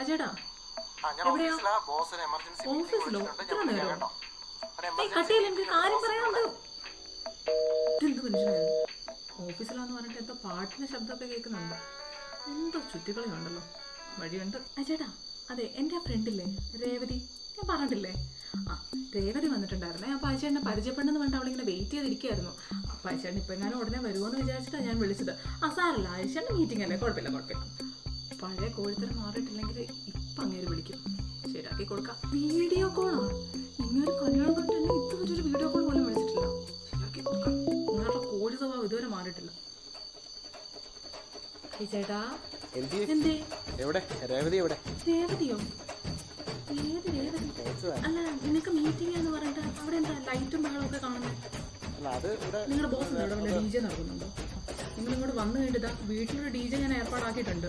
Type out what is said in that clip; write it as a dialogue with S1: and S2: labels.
S1: അജേടാ
S2: ഞാൻ? ഓഫീസിലാ.
S1: ഇത്ര
S2: ഞാൻ
S1: നേരം
S2: കേട്ടോ. ഒരു
S1: ഏയ്
S2: emergency
S1: കട്ടിയിൽ എനിക്ക് കാര്യം പറയാനുണ്ട്. ഇതെന്ത് മനുഷ്യനായിരുന്നു ഓഫീസിലാന്ന് പറഞ്ഞിട്ട് എന്തോ പാട്ടിന്റെ ശബ്ദമൊക്കെ കേൾക്കുന്നുണ്ട്. എന്തോ ചുറ്റിക്കളി ഉണ്ടല്ലോ. വഴിയുണ്ട്. അജേടാ അതെ എന്റെ ആ ഫ്രണ്ടില്ലേ രേവതി. ഞാൻ പറഞ്ഞിട്ടില്ലേ? ആ രേവതി വന്നിട്ടുണ്ടായിരുന്നേ. അപ്പോൾ അജേട്ടനെ പരിചയപ്പെടണമെന്ന് പറഞ്ഞിട്ട് അവളിങ്ങനെ വെയിറ്റ് ചെയ്തിരിക്കുകയായിരുന്നു അപ്പോൾ അജേട്ടൻ ഇപ്പം എങ്ങാനും ഉടനെ വരുമോയെന്ന് വിചാരിച്ചിട്ടാണ് ഞാൻ വിളിച്ചത്. ആ സാറല്ല അജേട്ടൻ മീറ്റിംഗ് അല്ലേ? കുഴപ്പമില്ല കുഴപ്പമില്ല. പഴയ കോഴിത്തരം മാറിയിട്ടില്ലെങ്കിൽ ഇപ്പം അങ്ങേര് വിളിക്കും. ശരിയാക്കി കൊടുക്കാം. വീഡിയോ കോളാ. ഇങ്ങനെ കല്യാണം കഴിഞ്ഞിട്ട് ഇതുവരെ ഒരു വീഡിയോ കോൾ പോലും വിളിച്ചിട്ടില്ല. ശരിയാക്കി കൊടുക്കാം. നിങ്ങളുടെ കോഴി സ്വഭാവം ഇതുവരെ മാറിയിട്ടില്ല. ചേട്ടാ.
S2: എന്തേ എവിടെ? രേവതി എവിടെ?
S1: രേവതിയോ? ഏത് രേവതി. അല്ല നിനക്ക് മീറ്റിംഗ് എന്ന് പറഞ്ഞിട്ട് അവിടെ എന്താ ലൈറ്റും ബഹളവും ഒക്കെ കാണുന്നത് നിങ്ങളുടെ ബോസ് ഡി ജെ നടക്കുന്നുണ്ടോ? നിങ്ങൾ ഇങ്ങോട്ട് വന്നു കഴിഞ്ഞിട്ട് വീട്ടിലൊരു ഡി ജെ ഞാൻ ഏർപ്പാടാക്കിയിട്ടുണ്ട്.